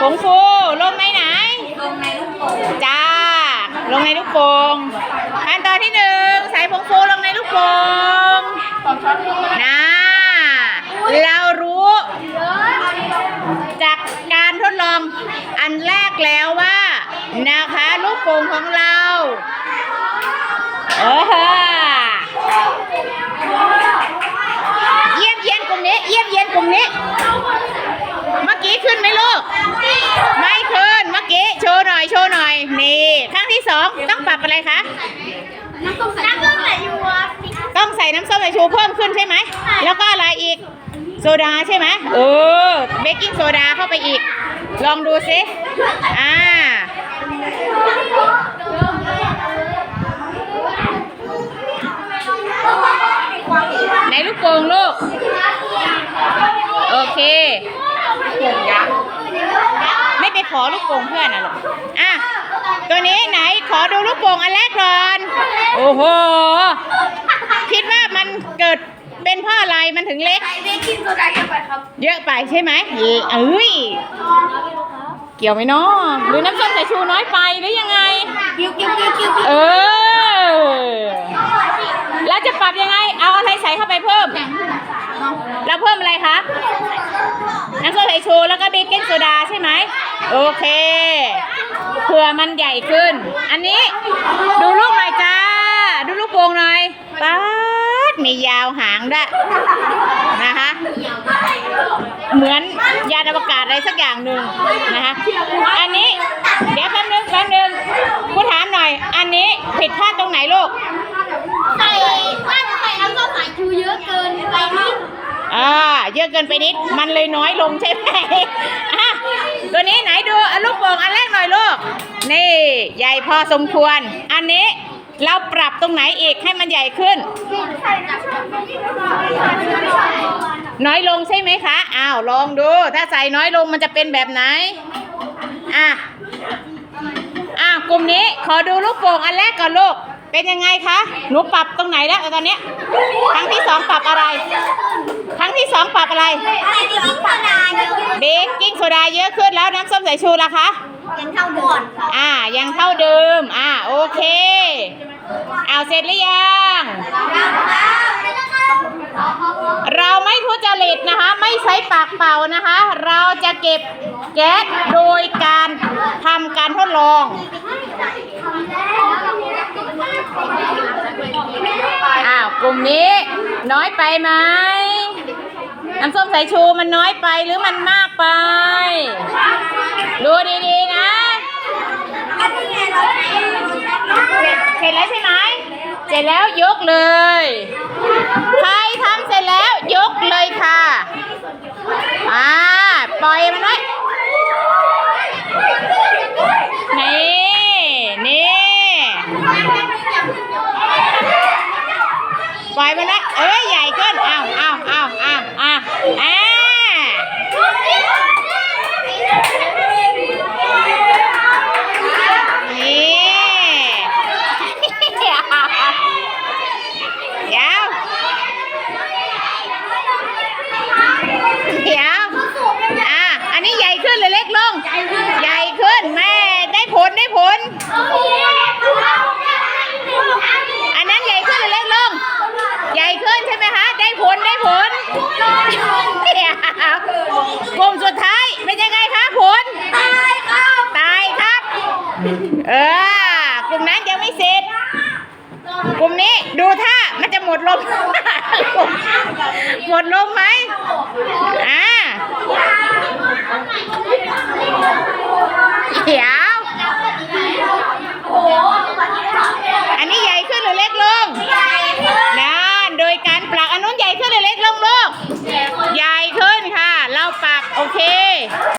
ผงฟูลงในไหน ลงในลูกโป่งจ้า ลงในลูกโป่งขั้นตอนที่หนึ่งใส่ผงฟูลงในลูกโป่งนะเรารู้จากการทดลองอันแรกแล้วว่า นะคะ ลูกโป่งของเรา เออเยี่ยมเยียนกลุ่มนี้ เยี่ยมเยียนกลุ่มนี้ เมื่อกี้ขึ้นไหมลูก ไม่ขึ้น เมื่อกี้โชว์หน่อยโชว์หน่อย นี่ครั้งที่ส องต้องปรับอะไรคะ น้ำส้มสายน้ำส้มสายชูอะต้องใส่น้ำส้มสายชูเพิ่มขึ้นใช่ไหม แล้วก็อะไรอีก โซดาใช่ไหมเออ เบกกิ้งโซดาเข้าไปอีก ลองดูสิอ่าในลูกโป่งลูก โอเคไม่ไปขอลูกโป่งเพื่อนอะลูกอะตัวนี้ไหน ขอดูลูกโป่งอันแรกก่อน โอ้โห คิดว่ามันเกิดเป็นเพราะอะไรมันถึงเล็ก ใส่เบกกิ้งโซดาเข้าไปครับเยอะไปใช่ไหมเอ้ย เกี่ยวไหมเนาะหรือน้ำส้มสายชูน้อยไปหรือยังไงกิ้วกิ้วกิ้วกิ้วเออ แล้วจะปรับยังไง เอาอะไรใส่เข้าไปเพิ่ม แล้วเพิ่มอะไรคะ น้ำส้มสายชูแล้วก็เบกกิ้งโซดาใช่ไหม โอเค เผื่อมันใหญ่ขึ้น อันนี้ดูลูกหน่อยจ้า ดูลูกโป่งหน่อยป๊าดมียาวหางด้วยนะคะ เหมือนยานอวกาศอะไรสักอย่างหนึ่งนะคะ อันนี้เดี๋ยวแป๊บนึงแป๊บนึงกูถามหน่อย อันนี้ผิดพลาดตรงไหนลูกใส่ว่าจะใส่น้ำส้มสายชูเยอะเกินไปนิดอ่าเยอะเกินไปนิด มันเลยน้อยลงใช่ไหมอะ ตัวนี้ไหนดูลูกโป่งอันแรกหน่อยลูก นี่ ใหญ่พอสมควร อันนี้เราปรับตรงไหนอีกให้มันใหญ่ขึ้น น้อยลงใช่ไหมคะ อ้าวลองดู ถ้าใส่น้อยลงมันจะเป็นแบบไหน อะ อะกลุ่มนี้ขอดูลูกโป่งอันแรกก่อนลูก เป็นยังไงคะ หนูปรับตรงไหนแล้วตอนเนี้ยครั้งที่สองปรับอะไร ครั้งที่สองปรับอะไรใส่เบกกิ้งโซดาเยอะเบกกิ้งโซดาเยอะขึ้นแล้วน้ำส้มสายชูล่ะคะ ยังเท่าเดิมครับอ่า ยังเท่าเดิม อ่า โอเค เอาเสร็จหรือยัง เราไม่ทุจริตนะคะ ไม่ใช้ปากเป่านะคะ เราจะเก็บแก๊สโดยการทำการทดลอง อ้าว กลุ่มนี้น้อยไปไหมน้ำส้มสายชูมันน้อยไปหรือมันมากไป ดูดีๆนะเราใช้เสร็จแล้วใช่ไหมเสร็จแล้วยกเลย ใครทำเสร็จแล้วยกเลยค่ะ อ่า ปล่อยมันไว้ นั้นยังไม่เสร็จ กลุ่มนี้ดูท่ามันจะหมดลม หมดลมไหมอ่า